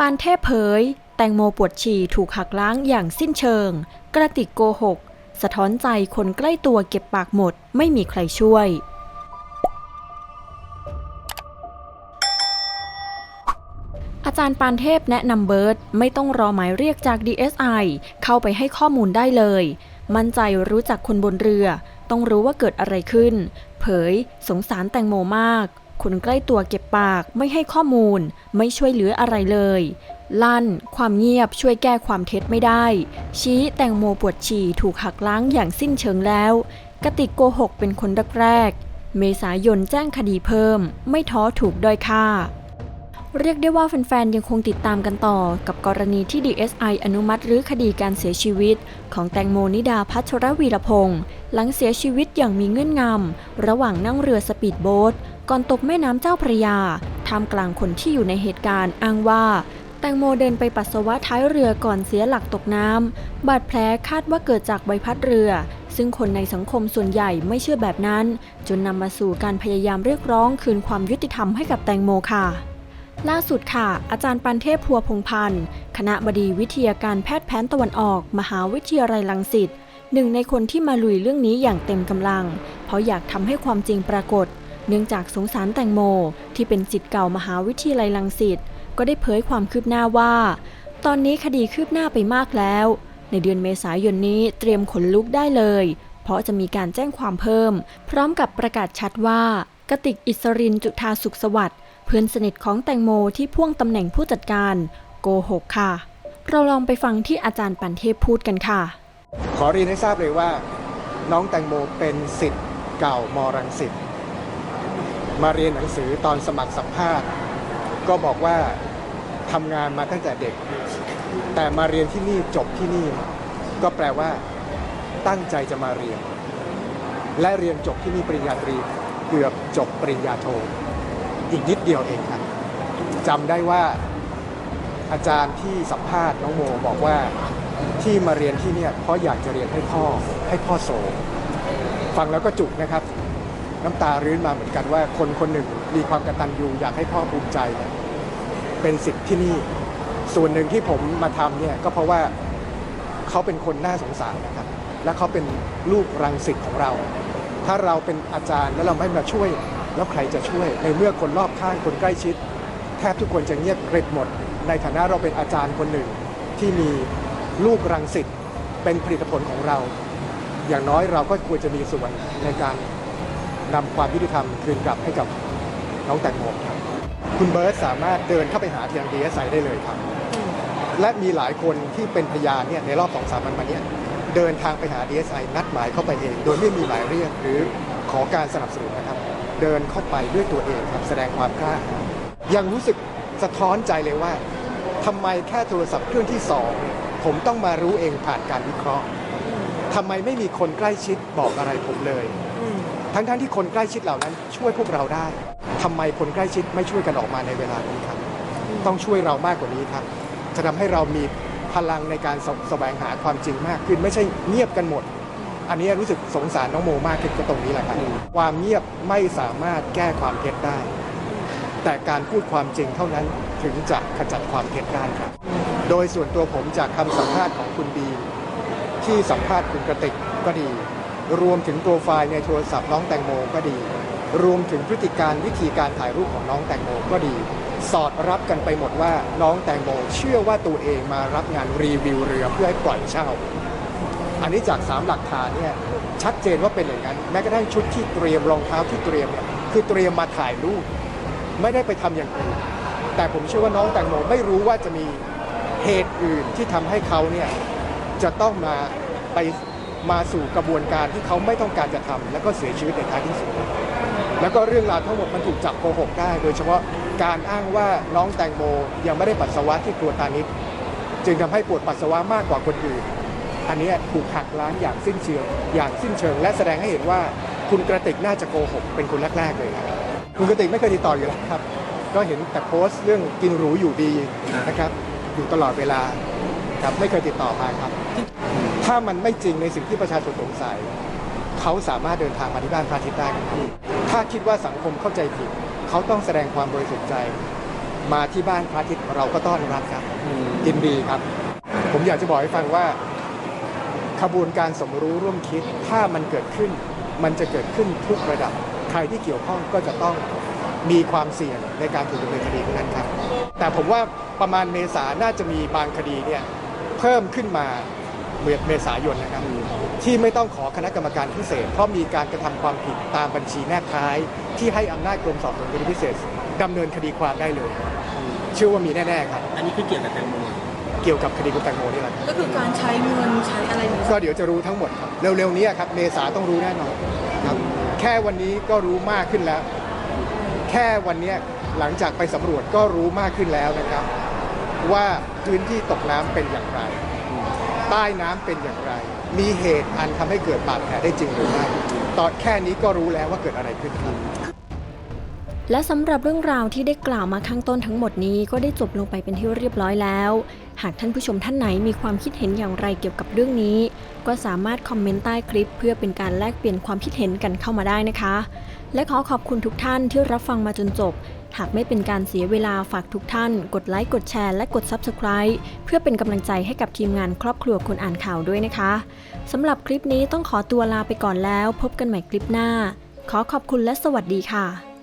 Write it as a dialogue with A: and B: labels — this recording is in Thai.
A: ปานเทพเผย แตงโมปวดฉี่ถูกหักล้างอย่างสิ้นเชิง กระติกโกหก สะท้อนใจคนใกล้ตัวเก็บปากหมด ไม่มีใครช่วย อาจารย์ปานเทพแนะนำเบิร์ตไม่ต้องรอหมายเรียกจาก DSI เข้าไปให้ข้อมูลได้เลย มั่นใจรู้จักคนบนเรือ ต้องรู้ว่าเกิดอะไรขึ้น เผย สงสารแตงโมมาก คนใกล้ตัวเก็บปากไม่ให้ข้อมูล ไม่ช่วยเหลืออะไรเลย ลั่น ความเงียบช่วยแก้ความเท็จไม่ได้ ชี้แตงโมปวดฉี่ถูกหักล้างอย่างสิ้นเชิงแล้ว กติกโกหกเป็นคนแรกๆเมษายนแจ้งคดีเพิ่ม ไม่ท้อถูกด้อยค่าเรียกได้ว่าแฟนๆ ยังคงติดตามกันต่อ กับกรณีที่ DSI อนุมัติรื้อคดีการเสียชีวิต ของแตงโมนิดาพัชรวีรพงศ์หลังเสียชีวิตอย่างมีเงื่อนงำ ระหว่างนั่งเรือสปีดโบ๊ท ก่อนตกแม่น้ำเจ้าพระยาท่ามกลางคนที่อยู่ในเหตุการณ์อ้างว่า แตงโมเดินไปปัสสาวะท้ายเรือก่อนเสียหลักตกน้ำบาดแผลคาดว่าเกิดจากใบพัดเรือ ซึ่งคนในสังคมส่วนใหญ่ไม่เชื่อแบบนั้น จนนำมาสู่การพยายามเรียกร้องคืนความยุติธรรมให้กับแตงโมค่ะล่าสุดค่ะ อาจารย์ปันเทพพัวพงพันธ์ คณะบดีวิทยาการแพทย์แผนตะวันออก มหาวิทยาลัยลังสิตหนึ่งในคนที่มาลุยเรื่องนี้อย่างเต็มกำลัง เพราะอยากทำให้ความจริงปรากฏ เนื่องจากสงสารแตงโมที่เป็นสิทธิ์เก่ามหาวิทยาลัยลังสิตก็ได้เผยความคืบหน้าว่า ตอนนี้คดีคืบหน้าไปมากแล้ว ในเดือนเมษายนนี้เตรียมขนลุกได้เลย เพราะจะมีการแจ้งความเพิ่ม พร้อมกับประกาศชัดว่ากติกอิสรินจุธาสุขสวัสดิ์เพื่อนสนิทของแตงโมที่พ่วงตำแหน่งผู้จัดการโกหกค่ะ เราลองไปฟังที่อาจารย์ปันเทพพูดกันค่ะ
B: ขอเรียนให้ทราบเลยว่า น้องแตงโมเป็นสิทธิ์เก่ามรังสิต มาเรียนหนังสือตอนสมัครสัมภาษณ์ ก็บอกว่าทำงานมาตั้งแต่เด็ก แต่มาเรียนที่นี่จบที่นี่ ก็แปลว่า ตั้งใจจะมาเรียน และเรียนจบที่นี่ปริญญาตรีเกือบจบปริญญาโท อีกนิดเดียวเองครับจำได้ว่าอาจารย์ที่สัมภาษณ์น้องโมบอกว่าที่มาเรียนที่เนี่ยเพราะอยากจะเรียนให้พ่อให้พ่อโสฟังแล้วก็จุกนะครับ น้ำตารื้นมาเหมือนกันว่าคนคนหนึ่งมีความกระตัญญูอยากให้พ่อภูมิใจเนี่ยเป็นสิทธิ์ที่นี่ ส่วนหนึ่งที่ผมมาทำเนี่ยก็เพราะว่าเขาเป็นคนน่าสงสารนะครับ และเขาเป็นลูกรังสิตของเรา ถ้าเราเป็นอาจารย์แล้วเราไม่มาช่วย แล้วใครจะช่วย ในเมื่อคนรอบข้างคนใกล้ชิด แทบทุกคนจะเงียบกริบหมด ในฐานะเราเป็นอาจารย์คนหนึ่งที่มีลูกรังสิตเป็นผลิตผลของเรา อย่างน้อยเราก็ควรจะมีส่วนในการ นำความยุติธรรมคืนกลับให้กับน้องแตงโมครับคุณเบิร์ตสามารถเดินเข้าไปหาทางดีเอสไได้เลยครับ และมีหลายคนที่เป็นพยานเนี่ยในรอบสองสามวันมาเนี้ยเดินทางไปหา DSI นัดหมายเข้าไปเอง โดยไม่มีหมายเรียกหรือขอการสนับสนุนนะครับ เดินเข้าไปด้วยตัวเองครับแสดงความกล้าหาญยังรู้สึกสะท้อนใจเลยว่าทำไมแค่โทรศัพท์เครื่องที่สองเนี่ยผมต้องมารู้เองผ่านการวิเคราะห์ทำไมไม่มีคนใกล้ชิดบอกอะไรผมเลย ทั้งๆทที่คนใกล้ชิดเหล่านั้นช่วยพวกเราได้ทำไมคนใกล้ชิดไม่ช่วยกันออกมาในเวลานี้ครับ ต้องช่วยเรามากกว่านี้ครับ จะทำให้เรามีพลังในการแสแสวงหาความจริงมากขึ้น ไม่ใช่เงียบกันหมด อันนี้รู้สึกสงสารน้องโมมากขึ้นก็ตรงนี้แหละครับความเงียบไม่สามารถแก้ความเท็จได้ แต่การพูดความจริงเท่านั้นถึงจะขจัดความเท็จได้ครับ โดยส่วนตัวผมจากคำสัมภาษณ์ของคุณบีที่สัมภาษณ์คุณกระติกก็ดี รวมถึงโปรไฟล์ในโทรศัพท์น้องแตงโมก็ดี รวมถึงพฤติการวิธีการถ่ายรูปของน้องแตงโมก็ดี สอดรับกันไปหมดว่าน้องแตงโมเชื่อว่าตัวเองมารับงานรีวิวเรือเพื่อให้ปล่อยเช่า อันนี้จาก 3 หลักฐานเนี่ยชัดเจนว่าเป็นอย่างนั้น แม้กระทั่งชุดที่เตรียมรองเท้าที่เตรียมเนี่ยคือเตรียมมาถ่ายรูปไม่ได้ไปทำอย่างอื่นแต่ผมเชื่อว่าน้องแตงโมไม่รู้ว่าจะมีเหตุอื่นที่ทำให้เขาเนี่ยจะต้องมาไป มาสู่กระบวนการที่เขาไม่ต้องการจะทำแล้วก็เสียชีวิตในท้ายที่สุด แล้วก็เรื่องราวทั้งหมดมันถูกจับโกหกได้ โดยเฉพาะการอ้างว่าน้องแตงโมยังไม่ได้ปัสสาวะที่ครัวตานิดจึงทำให้ปวดปัสสาวะมากกว่าคนอื่น อันนี้ถูกหักล้างอย่างสิ้นเชิง อย่างสิ้นเชิง และแสดงให้เห็นว่าคุณกระติกน่าจะโกหกเป็นคนแรกๆเลยครับคุณกระติกไม่เคยติดต่ออยู่แล้วครับ ก็เห็นแต่โพสต์เรื่องกินหรูอยู่ดีนะครับ อยู่ตลอดเวลา ครับไม่เคยติดต่อมาครับ ถ้ามันไม่จริงในสิ่งที่ประชาชนสงสัย เขาสามารถเดินทางมาที่บ้านพระอาทิตย์ได้ครับถ้าคิดว่าสังคมเข้าใจผิด เขาต้องแสดงความบริสุทธิ์ใจ มาที่บ้านพระอาทิตย์เราก็ต้อนรับครับยินดีครับ ผมอยากจะบอกให้ฟังว่าขบวนการสมรู้ร่วมคิดถ้ามันเกิดขึ้น มันจะเกิดขึ้นทุกระดับ ใครที่เกี่ยวข้องก็จะต้องมีความเสี่ยงในการถูกดำเนินคดีนั้นครับ แต่ผมว่าประมาณเมษาน่าจะมีบางคดีเนี่ย เพิ่มขึ้นมาเมื่อเมษายนนะครับที่ไม่ต้องขอคณะกรรมการพิเศษ เพราะมีการกระทำความผิดตามบัญชีแนบท้าย ที่ให้อำนาจกรมสอบสวนคดีพิเศษดำเนินคดีความได้เลยเชื่อว่ามีแน่ๆครับ
C: อันนี้คือเกี่ยวกับแตงโม
B: เกี่ยวกับคดีคุณแตงโมนี่แหละ
D: ก็คือการใช้เงินใช้อะไรอย่างเงี้ย
B: ก็เดี๋ยวจะรู้ทั้งหมดครับเร็วๆนี้ครับเมษาต้องรู้แน่นอนครับแค่วันนี้ก็รู้มากขึ้นแล้ว แค่วันนี้หลังจากไปสำรวจก็รู้มากขึ้นแล้วนะครับ ว่าพื้นที่ตกน้ำเป็นอย่างไร ใต้น้ำเป็นอย่างไร มีเหตุอันทำให้เกิดบาดแผลได้จริงหรือไม่ตอนแค่นี้ก็รู้แล้วว่าเกิดอะไรขึ้นครับ
A: และสำหรับเรื่องราวที่ได้กล่าวมาข้างต้นทั้งหมดนี้ก็ได้จบลงไปเป็นที่เรียบร้อยแล้ว หากท่านผู้ชมท่านไหนมีความคิดเห็นอย่างไรเกี่ยวกับเรื่องนี้ ก็สามารถคอมเมนต์ใต้คลิป เพื่อเป็นการแลกเปลี่ยนความคิดเห็นกันเข้ามาได้นะคะ และขอขอบคุณทุกท่านที่รับฟังมาจนจบ หากไม่เป็นการเสียเวลาฝากทุกท่าน กดไลค์ กดแชร์ และกด Subscribe เพื่อเป็นกำลังใจให้กับทีมงานครอบครัวคนอ่านข่าวด้วยนะคะสำหรับคลิปนี้ต้องขอตัวลาไปก่อนแล้ว พบกันใหม่คลิปหน้า ขอขอบคุณและสวัสดีค่ะ